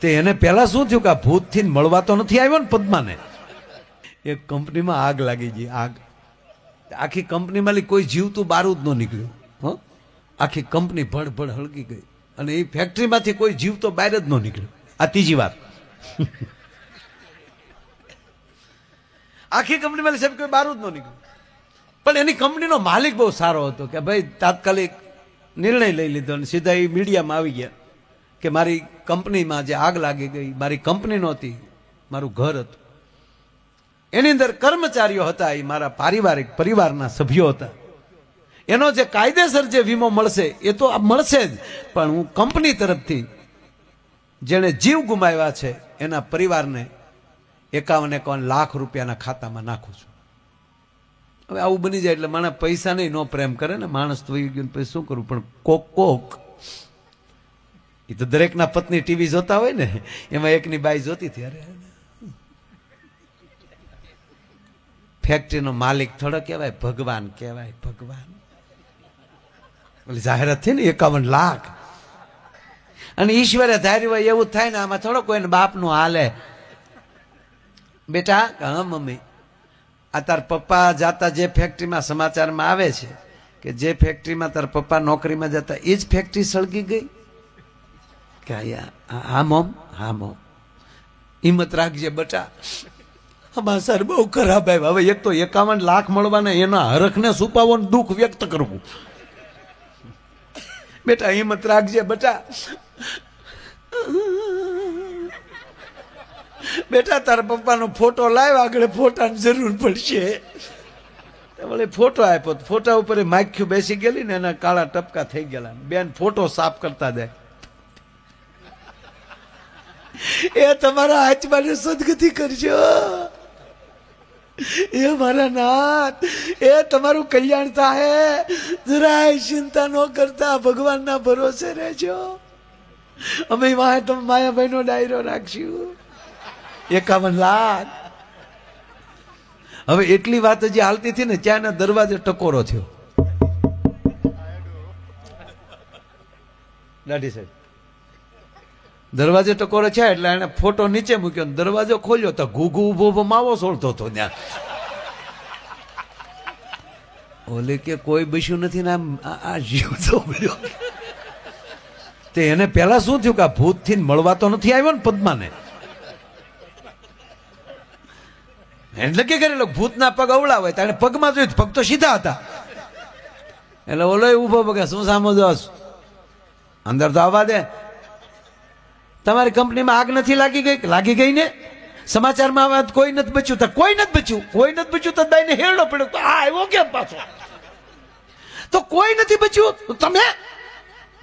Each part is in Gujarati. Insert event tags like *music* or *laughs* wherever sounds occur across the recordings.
તે એને પહેલા શું થયું કે આ ભૂતથી મળવા તો નથી આવ્યો ને પદ્માને? એક કંપનીમાં આગ લાગી ગઈ, આગ. આખી કંપનીમાં કોઈ જીવતું બારું જ ન નીકળ્યું, હો? આખી કંપની ભડ ભડ હળગી ગઈ અને એ ફેક્ટરીમાંથી કોઈ જીવતો બહાર જ ન નીકળ્યો. આ ત્રીજી વાર આખી કંપનીમાં સાહેબ કોઈ બારું જ ન નીકળ્યું. પણ એની કંપનીનો માલિક બહુ સારો હતો કે ભાઈ તાત્કાલિક નિર્ણય લઈ લીધો અને સીધા એ મીડિયામાં આવી ગયા કે મારી કંપનીમાં જે આગ લાગી ગઈ, મારી કંપની નહોતી, મારું ઘર હતું. એની અંદર કર્મચારીઓ હતા, એ મારા પારિવારિક પરિવારના સભ્યો હતા. એનો જે કાયદેસર જે વીમો મળશે, એ તો આ મળશે જ, પણ હું કંપની તરફથી જેણે જીવ ગુમાવ્યા છે, એના પરિવારને એકાવન એકાવન લાખ રૂપિયાના ખાતામાં નાખું છું. હવે આવું બની જાય એટલે માણસ પૈસા નહીં, નો પ્રેમ કરે ને, માણસ તો ગયું પછી શું કરવું પણ કોક કોક એ તો દરેકના પત્ની ટીવી જોતા હોય ને, એમાં એકની બાઈ જોતી ત્યારે ફેક્ટરીનો માલિક થોડો કહેવાય, ભગવાન કહેવાય, ભગવાન. ઓલી જાહેરાત થઈ ને, એકાવન લાખ. અને ઈશ્વરે ધાર્યું હોય એવું થાય ને, આમાં થોડો કોઈને બાપનું હાલે. બેટા હા, મમ્મી. આ તાર પપ્પા જાતા જે ફેક્ટરીમાં સમાચારમાં આવે છે, કે જે ફેક્ટરીમાં તાર પપ્પા નોકરીમાં જતા એ જ ફેક્ટરી સળગી ગઈ? કે હા મોમ હા હિંમત રાખજે બટા. આમાં સર બહુ ખરાબ આવ્યા. હવે એક તો એકાવન લાખ મળવાના એના હરખને છુપાવો દુઃખ વ્યક્ત કરવું. બેટા, હિંમત રાખજે બટા. બેટા, તારા પપ્પાનો ફોટો લાવ્યો આગળ ફોટાની જરૂર પડશે. વળી ફોટો આપ્યો ફોટા ઉપર માખ્યું બેસી ગયેલી ને એના કાળા ટપકા થઈ ગયેલા. બેન ફોટો સાફ કરતા જાય. એ તમારા આત્માને સદગતિ કરજો. એ મારા નાથ, એ તમારું કલ્યાણ થાય. જરાય ચિંતા ન કરતા, ભગવાનના ભરોસે રહેજો. અમે વાહે તમે માયાભાઈનો ડાયરો રાખશું. એકાવન લાખ. હવે એટલી વાત હજી હાલતી હતી ને, ત્યાંના દરવાજે ટકોરો થયો. દાઢી સાહેબ. દરવાજે ટકોરે છે એટલે એને ફોટો નીચે મૂક્યો દરવાજો ખોલ્યો તો ઘૂઘુ ઊભો માવો સોળતો હતો ત્યાં. ઓલે કે કોઈ બસ્યું નથી ને આ- જીવ તો તે એને પહેલા શું થયું કે આ ભૂતથી મળવા તો નથી આવ્યો ને પદ્માને? એટલે કે કરેલો ભૂતના પગ અવળા હોય એને પગમાં જોયું પગ તો સીધા હતા. એટલે ઓલો ઊભો પગે, શું સામો જોશ અંદર તો આવવા દે. તમારી કંપનીમાં આગ નથી લાગી ગઈ? લાગી ગઈ ને? સમાચારમાં આવે કોઈ નથી બચ્યું. તો કોઈ નથી બચ્યું. કોઈ નથી બચ્યું તો દાઈને હેરડો પડ્યો. આ આવ્યો કેમ પાછો? તો કોઈ નથી બચ્યું? તમે?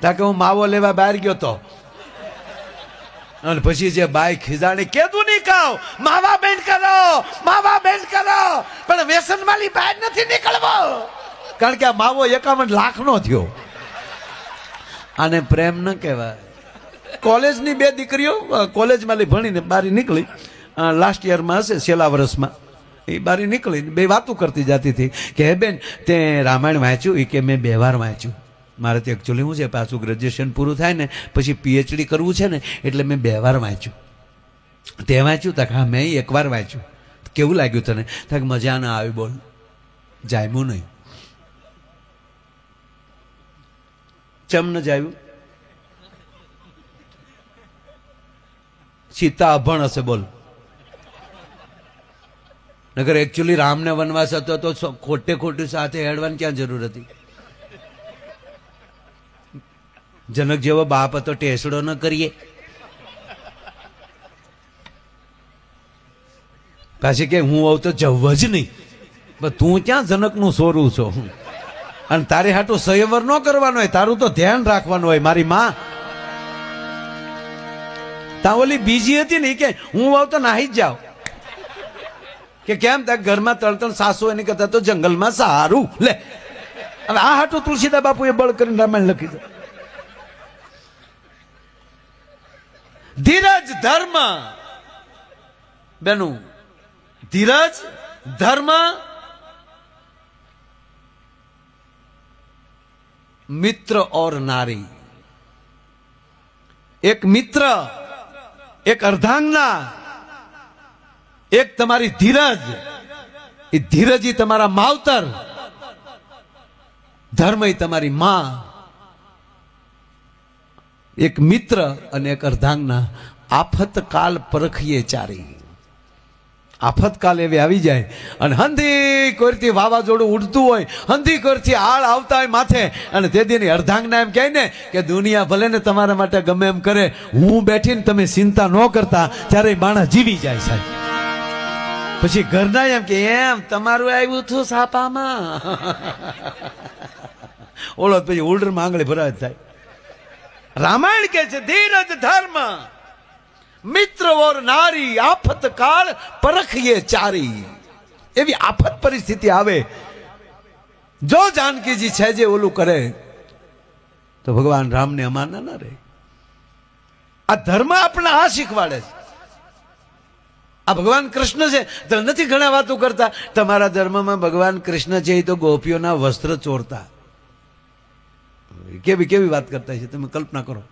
તાકે હું માવો લેવા બહાર ગયો તો. અને પછી જે બાઈ ખીજાણી, કેદું નહીં કહો માવા બેન કરો! માવા બેન કરો! પણ વ્યસન માલી બહાર નથી નીકળવો. કારણ કે આ માવો એકાવન લાખ નો થયો. આને પ્રેમ ન કહેવાય. કોલેજની બે દીકરીઓ કોલેજમાં લઈ ભણીને બારી નીકળી. લાસ્ટ યરમાં હશે, છેલ્લા વર્ષમાં. એ બારી નીકળી બે વાતો કરતી જતી હતી કે, હે બેન, તે રામાયણ વાંચ્યું? એ કે, મેં બે વાર વાંચ્યું. મારે તો એકચ્યુઅલી શું છે, પાછું ગ્રેજ્યુએશન પૂરું થાય ને, પછી પીએચડી કરવું છે ને, એટલે મેં બે વાર વાંચ્યું. તે વાંચ્યું? તક હા, મેં એકવાર વાંચ્યું. કેવું લાગ્યું તને? તક મજા ના આવી બોલ. જામ્યું નહીં. ચમ ન જાયું? સીતા અભણ હશે, બોલ. નગર એકચ્યુઅલી રામને વનવાસ હતો તો ખોટે ખોટી સાથે હેડવાની ક્યાં જરૂર હતી? જનક જેવો બાપ હતો, ટેસડો ન કરીએ. પાછી કે હું આવું તો જવ જ નહીં. પણ તું ક્યાં જનકનું સોરું છો? અને તારે હાટું સંયવર ન કરવાનો હોય, તારું તો ધ્યાન રાખવાનું હોય, મારી માં. તા ઓલી બીજી હતી ને કે, હું આવ તો નાહી જ જાઉં. કે કેમ? ત્યાં ઘરમાં તળતળ સાસુ એની કરતા તો જંગલમાં સારું. લે. હવે આ હાટું તુલસીદા બાપુએ બળ કરીને રામાયણ લખી દે ધીરજ ધર્મ. બેનું, ધીરજ ધર્મ મિત્ર ઓર નારી. એક મિત્ર એક અર્ધાંગના, એક તમારી ધીરજ, એ ધીરજ તમારા માવતર, ધર્મ તમારી માં. એક મિત્ર અને એક અર્ધાંગના આફત કાલ પરખીએ ચારી. આફત કાલ એવી આવી જાય. અને હંધી કોરથી વાવાઝોડું ઉડતું હોય, હંધી કોરથી આળ આવતા હોય માથે. અને તે દીની અર્ધાંગના એમ કહે ને કે દુનિયા ભલે ને તમારા માટે ગમે એમ કરે, હું બેઠીને તમે ચિંતા ન કરતા ત્યારે બાણા જીવી જાય સાહેબ. પછી ઘરના એમ કે, એમ, તમારું આવ્યું હતું સાપામાં. *laughs* ઓળો પછી ઉલ્ડરમાં આંગળી ભરાય થાય. રામાયણ કે છે, ધીરજ ધર્મ. મિત્ર ઓર નારી, આફત કાળ પરખીએ ચારી. એવી આફત પરિસ્થિતિ આવે. જો જાનકીજી છે જે ઓલું કરે, તો ભગવાન રામને અમાના ના રહે. આ ધર્મ આપણે આ શીખવાડે છે. આ ભગવાન કૃષ્ણ છે તો નથી ઘણા વાતો કરતા. તમારા ધર્મમાં ભગવાન કૃષ્ણ છે, એ તો ગોપીઓના વસ્ત્ર ચોરતા. કેવી કેવી વાત કરતા છે, તમે કલ્પના કરો.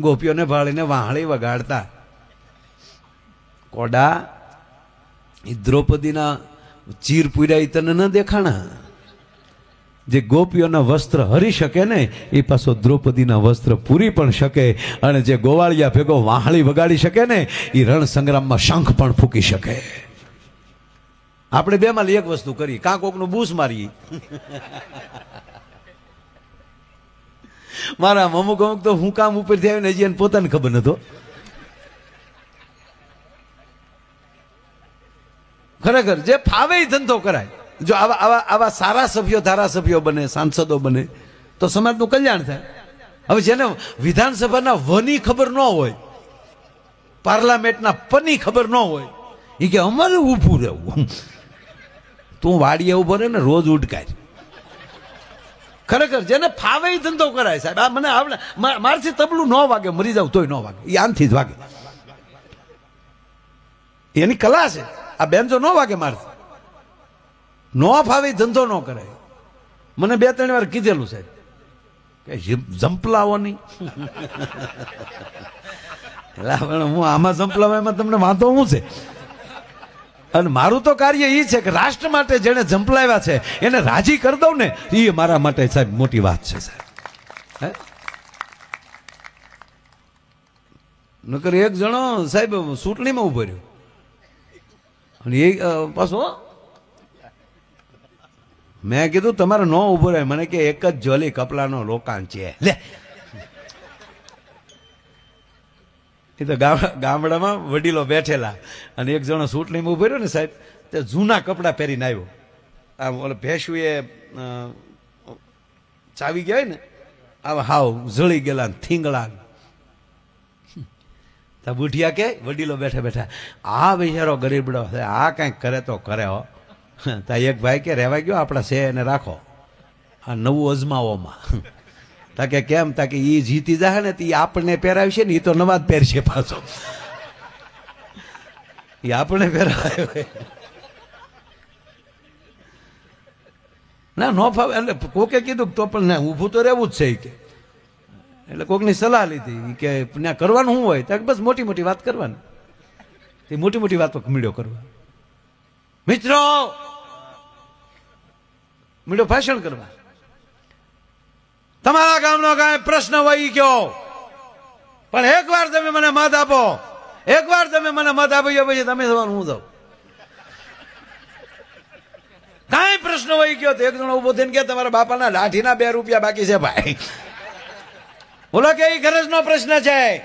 ગોપીઓને ભાળીને વાહળી વગાડતા. કોડા, એ દ્રૌપદીના ચીર પૂર્યા એ તને ન દેખાણા? જે ગોપીઓના વસ્ત્ર હરી શકે ને, એ પાછો દ્રૌપદીના વસ્ત્ર પૂરી પણ શકે અને જે ગોવાળિયા ભેગો વાહળી વગાડી શકે ને, એ રણ સંગ્રામમાં શંખ પણ ફૂકી શકે. આપણે બેમાં એક વસ્તુ કરી, કાં કોકનું બૂસ મારી મારા અમુક અમુક તો હું કામ ઉપર થયા ને હજી એને પોતાને ખબર નતો ખરેખર, જે ફાવે ધંધો કરાય. જો આવા આવા આવા સારા સભ્યો, ધારાસભ્યો બને, સાંસદો બને, તો સમાજનું કલ્યાણ થાય. હવે જેને વિધાનસભાના વની ખબર ન હોય, પાર્લામેન્ટના પની ખબર ન હોય એ કે અમારે ઊભું રહેવું. તું વાડીએ ઊભો રહે ને રોજ ઉડકાય. ખરેખર જેને ફાવે એ ધંધો કરાય સાહેબ. આ મને આવડે મારથી તબલું ન વાગે, મરી જાવ તોય ન વાગે. એ આનથી જ વાગે. એની કલા છે. આ બેન જો ન વાગે મારથી. ન ફાવે ધંધો ન કરાય. મને બે, ત્રણ વાર કીધેલું સાહેબ કે ઝંપલાવોની ઝંપલાવો *laughs* એટલે પણ હું આમાં ઝંપલાવામાં તમને વાંધો શું છે? અને મારું તો કાર્ય એ છે કે રાષ્ટ્ર માટે જેને ઝંપલાવ્યા છે, એને રાજી કરી દઉં ને એ મારા માટે સાહેબ મોટી વાત છે, સાહેબ. નકર એક જણો સાહેબ ચૂંટણીમાં ઊભો રહ્યો. અને એ પાછો મેં કીધું, તમારે ન ઊભો રહે. મને કે, એક જ જોલી કપડાનો રોકાણ છે. લે. એ તો ગામ- ગામડામાં વડીલો બેઠેલા. અને એક જણો સૂટ લઈને ઊભો રહ્યો ને સાહેબ, તે જૂના કપડાં પહેરીને આવ્યો. આમ ઓલે એ ચાવી ગયા ને, આવા હાવ જળી ગયેલા થીંગળા. તા બુઢિયા કે, વડીલો બેઠા બેઠા, આ બિચારો ગરીબડો છે, આ કંઈક કરે તો કરે હો. તા એક ભાઈ કે રહેવા ગયો, આપણા છે એને રાખો. આ નવું અજમાવોમાં. તા કે કેમ? તાકે એ જીતી જાય ને ઈ આપણને પહેરાવશે ને એ તો નવા જ પહેરશે પાછો. એ આપણને પહેરાવ્યો ના, નો ફાવે. એટલે કોકે કીધું તો પણ ના, ઊભું તો રહેવું જ છે કે. એટલે કોકની સલાહ લીધી. કે ત્યાં કરવાનું શું હોય? ત્યાં બસ મોટી મોટી વાત કરવાની. તે મોટી મોટી વાતો મીડિયો કરવા. મિત્રો! મીડિયો ભાષણ કરવા. તમારા ગામનો કાંઈ પ્રશ્ન હોય ગયો. પણ પણ એકવાર તમે મને મત આપો, એકવાર તમે મને મત આપી ગયો પછી તમે થવાનું હું જાઉં? કાંઈ પ્રશ્ન વહી ગયો તો એક જણો ઊભો થઈને કે તમારા બાપાના લાઠીના બે રૂપિયા બાકી છે ભાઈ. બોલો કે એ ગરજનો પ્રશ્ન છે.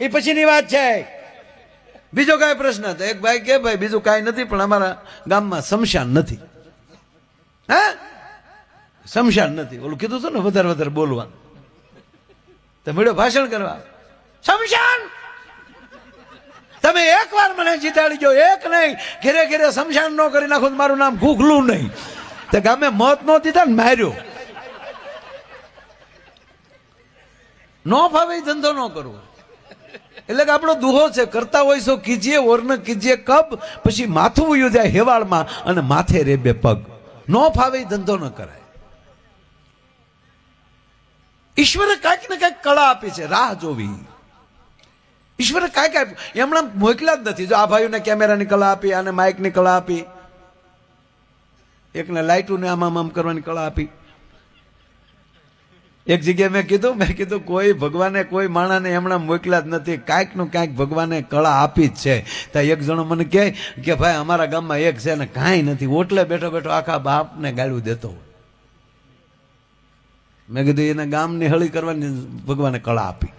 એ પછીની વાત છે. બીજો કાંઈ પ્રશ્ન તો એક ભાઈ કે ભાઈ, બીજું કાંઈ નથી, પણ અમારા ગામમાં શમશાન નથી. હે? શમશાન નથી. ઓલું કીધું હતું ને વધારે વધારે બોલવાનું. તો ભાષણ કરવા. સમશાન તમે એકવાર મને જીતાડી જો એક નહીં. ઘેરે ઘેરે સમશાન ન કરી નાખો મારું નામ ઘૂઘલું નહીં. તે ગામે મત નો દીધા ને માર્યો. નો ફાવે ધંધો ન કરવો. એટલે કે આપણો દુહો છે, કરતા હોય so કીજીએ ઓર્ન કીજીએ કબ, પછી માથું જાય હેવાળમાં અને માથે રેબે પગ. નો ફાવે ધંધો ન કરાય. ઈશ્વરે કાંઈક ને કાંઈક કળા આપી છે, રાહ જોવી. ઈશ્વરે કાંઈક આપ્યું. એમણે મોકલ્યા જ નથી. જો આ ભાઈઓને કેમેરાની કળા આપી, આને માઇકની કળા આપી, એકને લાઇટોને આમ આમ કરવાની કળા આપી. એક જગ્યાએ મેં કીધું મેં કીધું, કોઈ ભગવાને, કોઈ માણાને હમણાં મોકલ્યા જ નથી. કાંઈકનું કાંઈક ભગવાને કળા આપી જ છે. ત્યાં એક જણો મને કહે કે, ભાઈ, અમારા ગામમાં એક છે ને કાંઈ નથી. ઓટલે બેઠો બેઠો આખા બાપને ગાળું દેતો હોય. મેં કીધું એને ગામની હળી કરવાની ભગવાને કળા આપી.